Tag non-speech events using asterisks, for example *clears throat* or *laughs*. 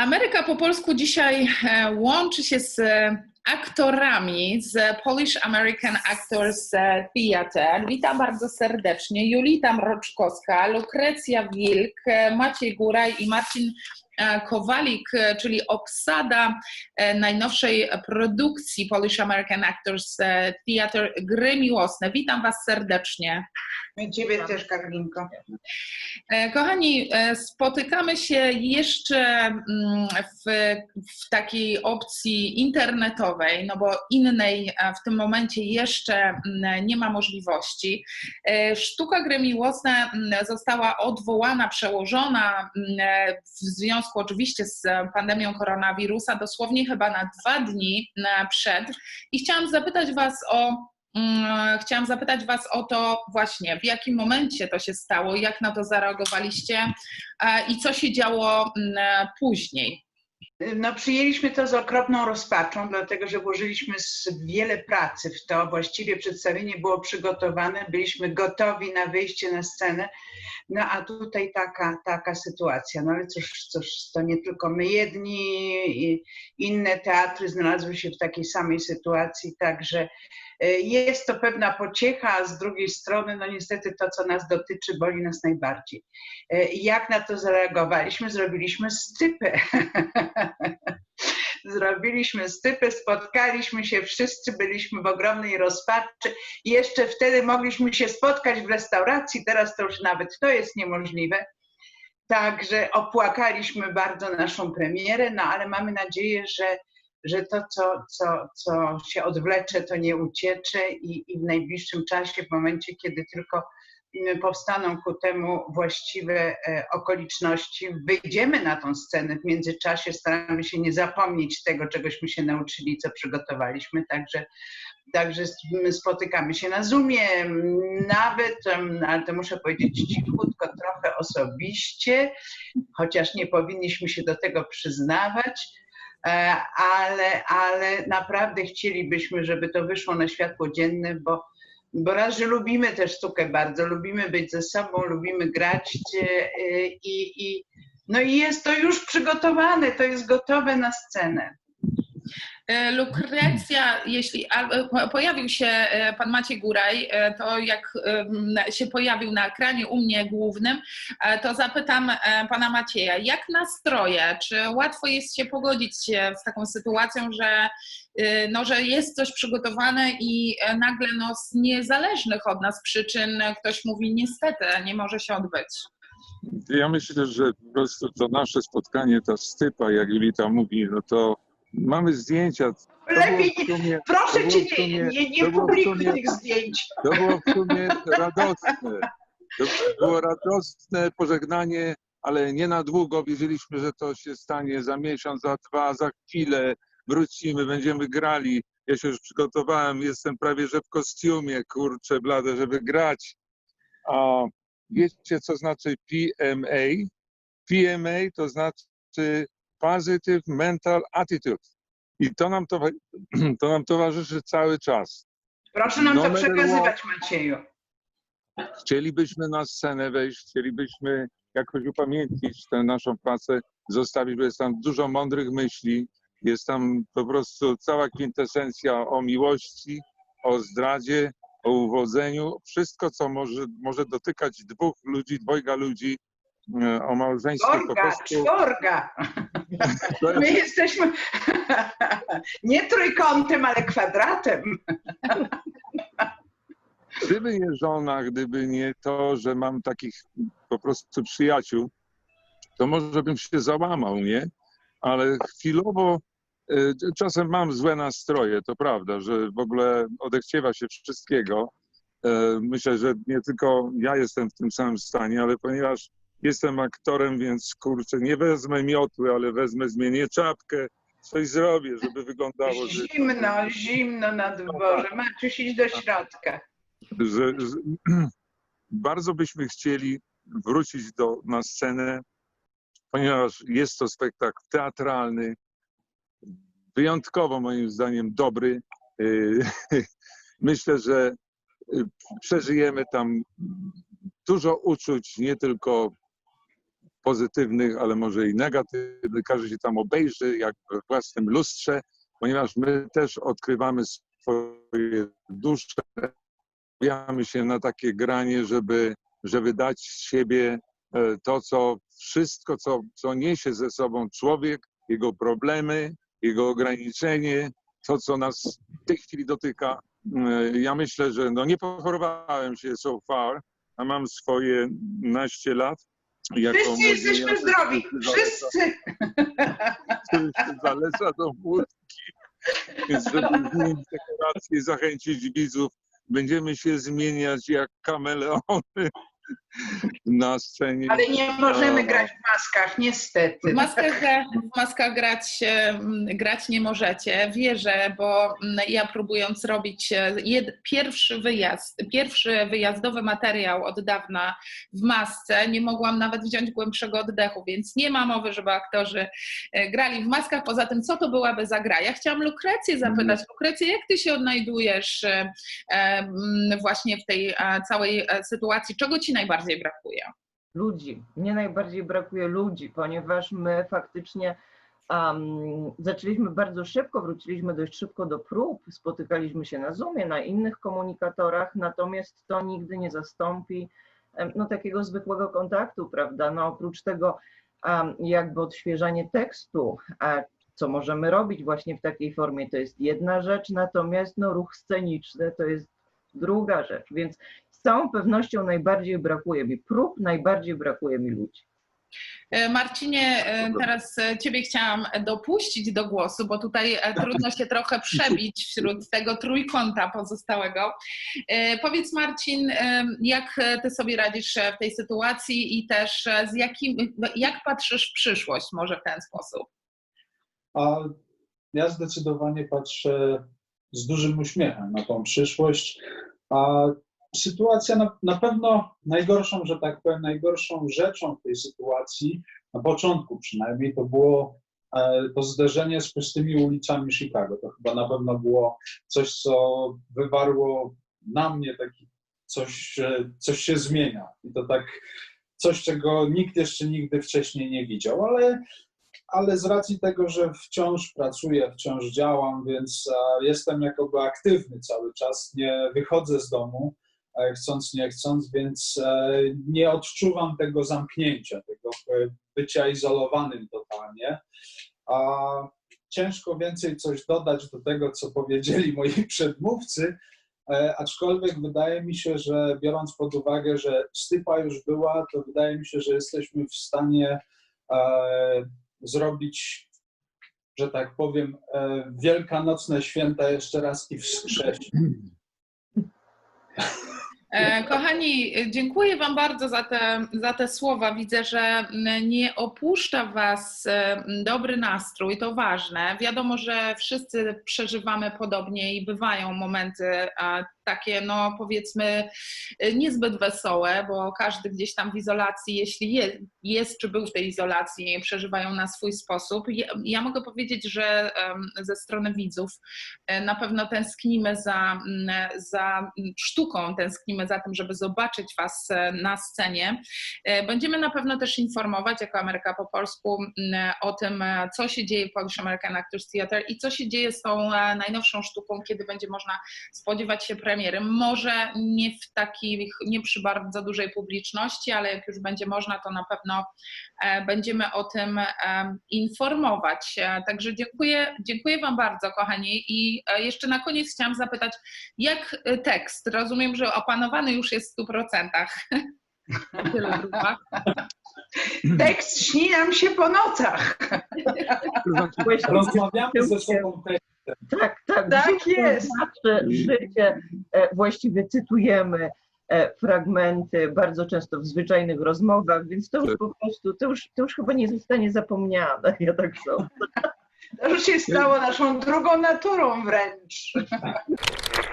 Ameryka po polsku dzisiaj e, łączy się z e, aktorami z Polish American Actors e, Theatre. Witam bardzo serdecznie. Julita Mroczkowska, Lukrecja Wilk, Maciej Góraj i Marcin Kowalik, e, czyli obsada e, najnowszej produkcji Polish American Actors e, Theatre Gry Miłosne. Witam Was serdecznie. Ciebie też, Karolinko. E, Kochani, e, spotykamy się jeszcze mm, w, w takiej opcji internetowej, no bo innej e, w tym momencie jeszcze mm, nie ma możliwości. E, Sztuka gry miłosne mm, została odwołana, przełożona w związku oczywiście z pandemią koronawirusa dosłownie chyba na dwa dni mm, przed. I chciałam zapytać Was o Mm, Chciałam zapytać Was o to właśnie, w jakim momencie to się stało, jak na to zareagowaliście e, i co się działo mm, później. No, przyjęliśmy to z okropną rozpaczą, dlatego że włożyliśmy wiele pracy w to. Właściwie przedstawienie było przygotowane, byliśmy gotowi na wyjście na scenę. No a tutaj taka, taka sytuacja. No ale cóż, cóż, to nie tylko my jedni, inne teatry znalazły się w takiej samej sytuacji, także e, jest to pewna pociecha, a z drugiej strony, no niestety to, co nas dotyczy, boli nas najbardziej. E, Jak na to zareagowaliśmy? Zrobiliśmy stypę. *laughs* *laughs* Zrobiliśmy stypę, spotkaliśmy się wszyscy, byliśmy w ogromnej rozpaczy. Jeszcze wtedy mogliśmy się spotkać w restauracji, teraz to już nawet to jest niemożliwe. Także opłakaliśmy bardzo naszą premierę, no ale mamy nadzieję, że, że to, co, co, co się odwlecze, to nie uciecze i, i w najbliższym czasie, w momencie, kiedy tylko powstaną ku temu właściwe e, okoliczności, wyjdziemy na tą scenę. W międzyczasie staramy się nie zapomnieć tego, czegośmy się nauczyli, co przygotowaliśmy. Także, także spotykamy się na Zoomie, nawet, em, ale to muszę powiedzieć cichutko, trochę osobiście, chociaż nie powinniśmy się do tego przyznawać. E, Ale, ale naprawdę chcielibyśmy, żeby to wyszło na światło dzienne, bo bo raz, że lubimy tę sztukę bardzo, lubimy być ze sobą, lubimy grać e, i, i no i jest to już przygotowane, to jest gotowe na scenę. E, Lukrecja, jeśli pojawił się e, pan Maciej Góraj, e, to jak się pojawił na ekranie u mnie głównym, to zapytam pana Macieja, jak nastroje? Czy łatwo jest się pogodzić z taką sytuacją, że, no, że jest coś przygotowane i nagle no, z niezależnych od nas przyczyn ktoś mówi niestety nie może się odbyć? Ja myślę, że po prostu to nasze spotkanie, ta stypa, jak Julita mówi, no to mamy zdjęcia. To Lepiej, sumie, proszę cię, sumie- nie, nie, publikuj sumie- tych zdjęć. To było w sumie radosne. To było radosne pożegnanie, ale nie na długo. Wierzyliśmy, że to się stanie za miesiąc, za dwa, za chwilę. Wrócimy, będziemy grali. Ja się już przygotowałem, jestem prawie że w kostiumie, kurczę blade, żeby grać. A wiecie, co znaczy PMA? PMA to znaczy Positive Mental Attitude. I to nam, towa- *clears throat* to nam towarzyszy cały czas. Proszę nam No to przekazywać, Macieju. Chcielibyśmy na scenę wejść, chcielibyśmy jakoś upamiętnić tę naszą pracę, zostawić, bo jest tam dużo mądrych myśli, jest tam po prostu cała kwintesencja o miłości, o zdradzie, o uwodzeniu, wszystko, co może, może dotykać dwóch ludzi, dwojga ludzi, o małżeństwie po Czworga, prostu. My jest, jesteśmy *laughs* nie trójkątem, ale kwadratem. gdyby nie żona, gdyby nie to, że mam takich po prostu przyjaciół, to może bym się załamał, nie? Ale chwilowo e, czasem mam złe nastroje, to prawda, że w ogóle odechciewa się wszystkiego. E, Myślę, że nie tylko ja jestem w tym samym stanie, ale ponieważ jestem aktorem, więc kurczę, nie wezmę miotły, ale wezmę, zmienię czapkę, coś zrobię, żeby wyglądało, że, Zimno, zimno na dworze. Maciuś, idź do środka. że, że *clears throat* bardzo byśmy chcieli wrócić do, na scenę, ponieważ jest to spektakl teatralny, wyjątkowo moim zdaniem dobry. *laughs* Myślę, że y, przeżyjemy tam dużo uczuć, nie tylko pozytywnych, ale może i negatywnych. Każdy się tam obejrzy jak w własnym lustrze, ponieważ my też odkrywamy swoje dusze, stawiamy się na takie granie, żeby, żeby dać z siebie e, to, co wszystko, co, co niesie ze sobą człowiek, jego problemy, jego ograniczenie, to, co nas w tej chwili dotyka. E, Ja myślę, że no nie pochorowałem się so far, a mam swoje naście lat. Jako Wszyscy jesteśmy zdrowi. Wszyscy. *laughs* zaleca do wódki. Więc żeby zmienić dekorację i zachęcić widzów, będziemy się zmieniać jak kameleony na scenie. Ale nie możemy grać w maskach, niestety. W maskach, w maskach grać, em, grać nie możecie. Wierzę, bo mm, ja próbując robić e, jed, pierwszy wyjazd, pierwszy wyjazdowy materiał od dawna w masce, nie mogłam nawet wziąć głębszego oddechu, więc nie ma mowy, żeby aktorzy e, grali w maskach. Poza tym, co to byłaby za gra? Ja chciałam Lukrecję zapytać. Lukrecję, jak ty się odnajdujesz e, właśnie w tej całej sytuacji? Czego ci najbardziej brakuje? ludzi. Mnie najbardziej brakuje ludzi, ponieważ my faktycznie um, zaczęliśmy bardzo szybko, wróciliśmy dość szybko do prób, spotykaliśmy się na Zoomie, na innych komunikatorach, natomiast to nigdy nie zastąpi no, takiego zwykłego kontaktu, prawda? No, oprócz tego um, jakby odświeżanie tekstu, co możemy robić właśnie w takiej formie, to jest jedna rzecz, natomiast no, ruch sceniczny to jest druga rzecz, więc z całą pewnością najbardziej brakuje mi prób, najbardziej brakuje mi ludzi. E, Marcinie, e, teraz e, Ciebie chciałam dopuścić do głosu, bo tutaj *laughs* trudno się trochę przebić wśród tego trójkąta pozostałego. Powiedz Marcin, jak Ty sobie radzisz w tej sytuacji i też z jakim, jak patrzysz w przyszłość może w ten sposób? A ja zdecydowanie patrzę z dużym uśmiechem na tą przyszłość. A sytuacja na, na pewno najgorszą, że tak powiem, najgorszą rzeczą w tej sytuacji, na początku przynajmniej, to było e, to zderzenie z pustymi ulicami Chicago. To chyba na pewno było coś, co wywarło na mnie taki coś, że coś się zmienia. I to tak coś, czego nikt jeszcze nigdy wcześniej nie widział, ale ale z racji tego, że wciąż pracuję, wciąż działam, więc e, jestem jakoby aktywny cały czas, nie wychodzę z domu, e, chcąc, nie chcąc, więc e, nie odczuwam tego zamknięcia, tego e, bycia izolowanym totalnie. A ciężko więcej coś dodać do tego, co powiedzieli *laughs* moi przedmówcy, e, aczkolwiek wydaje mi się, że biorąc pod uwagę, że stypa już była, to wydaje mi się, że jesteśmy w stanie e, zrobić, że tak powiem, e, wielkanocne święta jeszcze raz i wskrzesić. *clears throat* E, Kochani, dziękuję Wam bardzo za te, za te słowa. Widzę, że nie opuszcza Was e, dobry nastrój, to ważne. Wiadomo, że wszyscy przeżywamy podobnie i bywają momenty takie, no powiedzmy, e, niezbyt wesołe, bo każdy gdzieś tam w izolacji, jeśli jest, jest czy był w tej izolacji, przeżywają na swój sposób. Ja, ja mogę powiedzieć, że ze strony widzów e, na pewno tęsknimy za, za sztuką, tęsknimy za tym, żeby zobaczyć Was e, na scenie. Będziemy na pewno też informować jako Ameryka po polsku o tym, co się dzieje w Polish American Actors Theatre i co się dzieje z tą najnowszą sztuką, kiedy będzie można spodziewać się premiery. Może nie w takich, nie przy bardzo dużej publiczności, ale jak już będzie można, to na pewno e, będziemy o tym e, informować. E, Także dziękuję, dziękuję Wam bardzo, kochani. I jeszcze na koniec chciałam zapytać, jak tekst? Rozumiem, że opanowany już jest w 100%. Na tylu grupach. Tekst śni nam się po nocach. Rozmawiamy ze sobą też. Tak, tak. Tak życie jest. Nasze życie e, właściwie cytujemy e, fragmenty bardzo często w zwyczajnych rozmowach, więc to już po prostu, to już, to już chyba nie zostanie zapomniane, ja tak sądzę. To już się stało naszą drugą naturą wręcz. *laughs*